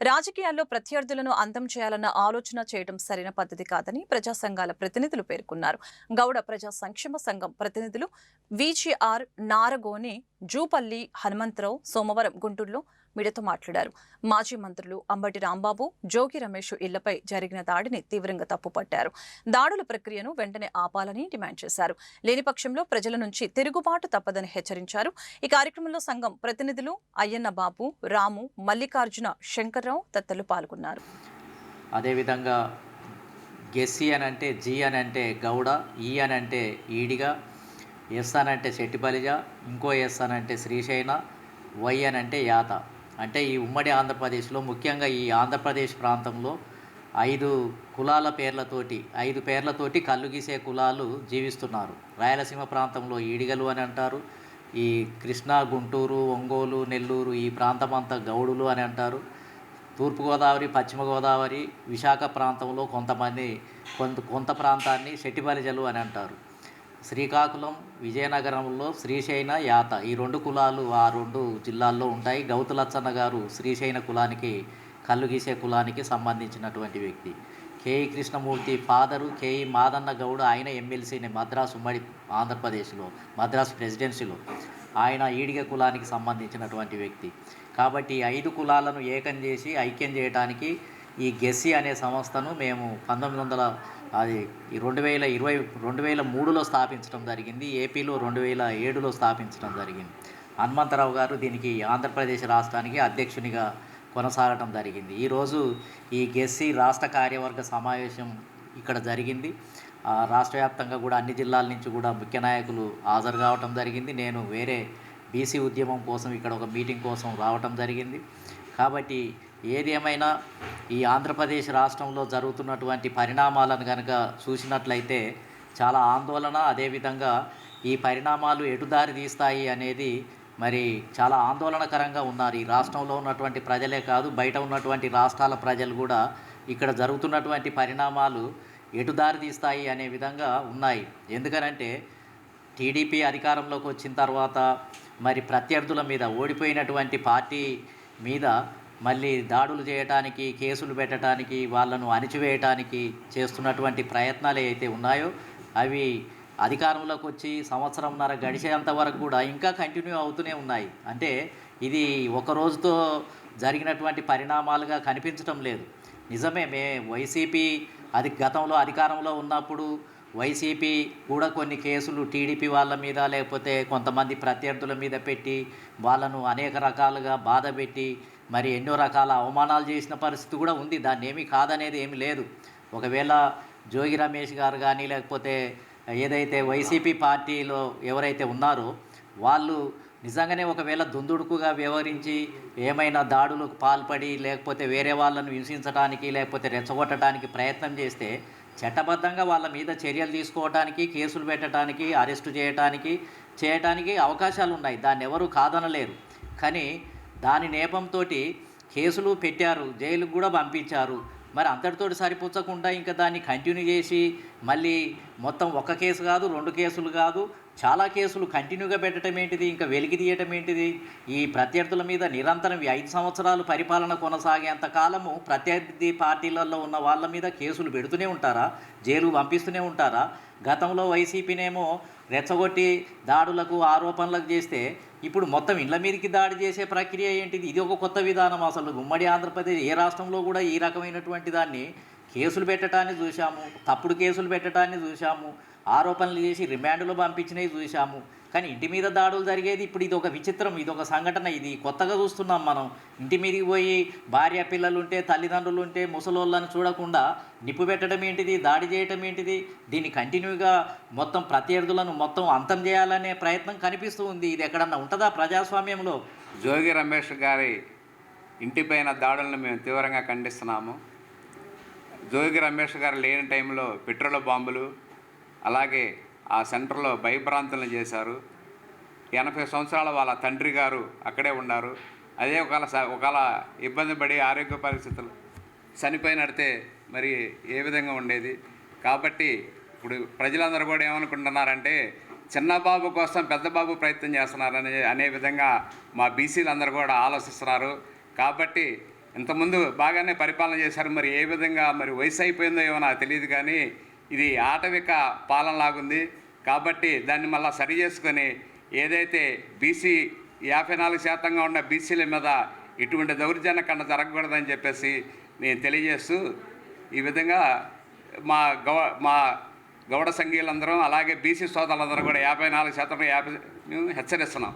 రాజకీయాల్లో ప్రత్యర్థులను అందం చేయాలన్న ఆలోచన చేయడం సరైన పద్ధతి కాదని ప్రజా సంఘాల ప్రతినిధులు పేర్కొన్నారు. గౌడ ప్రజా సంక్షేమ సంఘం ప్రతినిధులు విజిఆర్ నారగోని జూపల్లి హనుమంతరావు సోమవారం గుంటూరులో మీడియాతో మాట్లాడారు. మాజీ మంత్రులు అంబటి రాంబాబు జోగి రమేష్ ఇళ్ళపై జరిగిన దాడిని తీవ్రంగా తప్పుపట్టారు. దాడుల ప్రక్రియను వెంటనే ఆపాలని డిమాండ్ చేశారు. లేని పక్షంలో ప్రజల నుంచి తిరుగుబాటు తప్పదని హెచ్చరించారు. ఈ కార్యక్రమంలో సంఘం ప్రతినిధులు అయ్యన్న బాబు రాము మల్లికార్జున శంకర్రావు తదితరులు పాల్గొన్నారు. అదేవిధంగా గెస్సి అని అంటే జి అని అంటే గౌడ ఈ అని అంటే ఈడిగా ఎస్ అని అంటే శెట్టిబలిజ ఇంకో ఎస్ అని అంటే శ్రీశైన వై అని అంటే యాత. అంటే ఈ ఉమ్మడి ఆంధ్రప్రదేశ్లో ముఖ్యంగా ఈ ఆంధ్రప్రదేశ్ ప్రాంతంలో ఐదు కులాల పేర్లతోటి ఐదు పేర్లతోటి కళ్ళు గీసే కులాలు జీవిస్తున్నారు. రాయలసీమ ప్రాంతంలో ఈడిగలు అని అంటారు ఈ కృష్ణా గుంటూరు ఒంగోలు నెల్లూరు ఈ ప్రాంతం అంతా గౌడులు అని అంటారు. తూర్పుగోదావరి పశ్చిమ గోదావరి విశాఖ ప్రాంతంలో కొంతమంది కొంత కొంత ప్రాంతాన్ని శెట్టిబలిజలు అని అంటారు. శ్రీకాకుళం విజయనగరంలో శ్రీశైన యాత. ఈ రెండు కులాలు ఆ రెండు జిల్లాల్లో ఉంటాయి. గౌతులచ్చన్న గారు శ్రీశైన కులానికి కళ్ళు గీసే కులానికి సంబంధించినటువంటి వ్యక్తి. KE Krishnamurthy father KE Madanna Goud ఆయన ఎమ్మెల్సీని మద్రాసు ఉమ్మడి ఆంధ్రప్రదేశ్లో మద్రాసు ప్రెసిడెన్సీలో. ఆయన ఈడిగ కులానికి సంబంధించినటువంటి వ్యక్తి. కాబట్టి ఐదు కులాలను ఏకం చేసి ఐక్యం చేయడానికి ఈ గెస్సి అనే సంస్థను మేము పంతొమ్మిది వందల అది ఈ రెండు వేల ఇరవై రెండు వేల మూడులో స్థాపించడం జరిగింది. ఏపీలో రెండు వేల ఏడులో స్థాపించడం జరిగింది. హనుమంతరావు గారు దీనికి ఆంధ్రప్రదేశ్ రాష్ట్రానికి అధ్యక్షునిగా కొనసాగటం జరిగింది. ఈరోజు ఈ గెస్సీ రాష్ట్ర కార్యవర్గ సమావేశం ఇక్కడ జరిగింది. ఆ, రాష్ట్ర వ్యాప్తంగా కూడా అన్ని జిల్లాల నుంచి కూడా ముఖ్య నాయకులు హాజరు కావటం జరిగింది. నేను వేరే బీసీ ఉద్యమం కోసం ఇక్కడ ఒక మీటింగ్ కోసం రావటం జరిగింది. కాబట్టి ఏది ఏమైనా ఈ ఆంధ్రప్రదేశ్ రాష్ట్రంలో జరుగుతున్నటువంటి పరిణామాలను కనుక చూసినట్లయితే చాలా ఆందోళన అదేవిధంగా ఈ పరిణామాలు ఎటుదారి తీస్తాయి అనేది మరి చాలా ఆందోళనకరంగా ఉన్నారు. ఈ రాష్ట్రంలో ఉన్నటువంటి ప్రజలే కాదు బయట ఉన్నటువంటి రాష్ట్రాల ప్రజలు కూడా ఇక్కడ జరుగుతున్నటువంటి పరిణామాలు ఎటుదారి తీస్తాయి అనే విధంగా ఉన్నాయి. ఎందుకనంటే టీడీపీ అధికారంలోకి వచ్చిన తర్వాత మరి ప్రత్యర్థుల మీద ఓడిపోయినటువంటి పార్టీ మీద మళ్ళీ దాడులు చేయటానికి కేసులు పెట్టడానికి వాళ్ళను అణిచివేయటానికి చేస్తున్నటువంటి ప్రయత్నాలు అయితే ఉన్నాయో అవి అధికారంలోకి వచ్చి సంవత్సరంన్నర గడిచేంత వరకు కూడా ఇంకా కంటిన్యూ అవుతూనే ఉన్నాయి. అంటే ఇది ఒక రోజుతో జరిగినటువంటి పరిణామాలుగా కనిపించడం లేదు. నిజమే మే వైసీపీ అది గతంలో అధికారంలో ఉన్నప్పుడు వైసీపీ కూడా కొన్ని కేసులు టీడీపీ వాళ్ళ మీద లేకపోతే కొంతమంది ప్రత్యర్థుల మీద పెట్టి వాళ్ళను అనేక రకాలుగా బాధ పెట్టి మరి ఎన్నో రకాల అవమానాలు చేసిన పరిస్థితి కూడా ఉంది. దాన్ని ఏమీ కాదనేది ఏమీ లేదు. ఒకవేళ జోగి రమేష్ గారు కానీ లేకపోతే ఏదైతే వైసీపీ పార్టీలో ఎవరైతే ఉన్నారో వాళ్ళు నిజంగానే ఒకవేళ దుందుడుకుగా వ్యవహరించి ఏమైనా దాడులకు పాల్పడి లేకపోతే వేరే వాళ్ళను హింసించడానికి లేకపోతే రెచ్చగొట్టడానికి ప్రయత్నం చేస్తే చట్టబద్ధంగా వాళ్ళ మీద చర్యలు తీసుకోవడానికి కేసులు పెట్టడానికి అరెస్టు చేయడానికి చేయడానికి అవకాశాలు ఉన్నాయి దాన్ని ఎవరు కాదనలేరు. కానీ దాని నేపంతో కేసులు పెట్టారు జైలుకు కూడా పంపించారు. మరి అంతటితోటి సరిపుచ్చకుండా ఇంకా దాన్ని కంటిన్యూ చేసి మళ్ళీ మొత్తం ఒక కేసు కాదు రెండు కేసులు కాదు చాలా కేసులు కంటిన్యూగా పెట్టడం ఏంటిది ఇంకా వెలికి తీయటం ఏంటిది? ఈ ప్రత్యర్థుల మీద నిరంతరం ఈ ఐదు సంవత్సరాలు పరిపాలన కొనసాగేంత కాలము ప్రత్యర్థి పార్టీలలో ఉన్న వాళ్ళ మీద కేసులు పెడుతూనే ఉంటారా? జైలు పంపిస్తూనే ఉంటారా? గతంలో వైసీపీనేమో రెచ్చగొట్టి దాడులకు ఆరోపణలకు చేస్తే ఇప్పుడు మొత్తం ఇళ్ళ మీదకి దాడి చేసే ప్రక్రియ ఏంటిది? ఇది ఒక కొత్త విధానం అసలు. ఉమ్మడి ఆంధ్రప్రదేశ్ ఏ రాష్ట్రంలో కూడా ఈ రకమైనటువంటి దాన్ని కేసులు పెట్టడాన్ని చూశాము. తప్పుడు కేసులు పెట్టడాన్ని చూశాము. ఆరోపణలు చేసి రిమాండ్లో పంపించినవి చూశాము. కానీ ఇంటి మీద దాడులు జరిగేది ఇప్పుడు ఇది ఒక విచిత్రం ఇది ఒక సంఘటన ఇది కొత్తగా చూస్తున్నాం మనం. ఇంటి మీదకి పోయి భార్య పిల్లలు ఉంటే తల్లిదండ్రులు ఉంటే ముసలోళ్ళని చూడకుండా నిప్పు పెట్టడం ఏంటిది దాడి చేయటం ఏంటిది? దీన్ని కంటిన్యూగా మొత్తం ప్రత్యర్థులను మొత్తం అంతం చేయాలనే ప్రయత్నం కనిపిస్తూ ఉంది. ఇది ఎక్కడన్నా ఉంటుందా ప్రజాస్వామ్యంలో? జోగి రమేష్ గారి ఇంటిపైన దాడులను మేము తీవ్రంగా ఖండిస్తున్నాము. జోగి రమేష్ గారు లేని టైంలో పెట్రోల్ బాంబులు అలాగే ఆ సెంటర్లో భయభ్రాంతులను చేశారు. ఎనభై సంవత్సరాల వాళ్ళ తండ్రి గారు అక్కడే ఉన్నారు. అదే ఒకవేళ ఒకవేళ ఇబ్బంది పడి ఆరోగ్య పరిస్థితులు చనిపోయినడితే మరి ఏ విధంగా ఉండేది? కాబట్టి ఇప్పుడు ప్రజలందరూ కూడా ఏమనుకుంటున్నారంటే చిన్న బాబు కోసం పెద్దబాబు ప్రయత్నం చేస్తున్నారని అనే విధంగా మా బీసీలందరూ కూడా ఆలోచిస్తున్నారు. కాబట్టి ఇంతకుముందు బాగానే పరిపాలన చేశారు. మరి ఏ విధంగా మరి వయసు అయిపోయిందో ఏమో నాకు తెలియదు కానీ ఇది ఆటవిక పాలన లాగుంది కాబట్టి దాన్ని మళ్ళీ సరి చేసుకొని ఏదైతే బీసీ యాభై నాలుగు శాతంగా ఉన్న బీసీల మీద ఇటువంటి దౌర్జన్య కన్నా జరగకూడదని చెప్పేసి నేను తెలియజేస్తూ ఈ విధంగా మా గౌ మా గౌడ సంఘీయులందరం అలాగే బీసీ సోదరులందరూ కూడా యాభై నాలుగు శాతం యాభై మేము హెచ్చరిస్తున్నాం.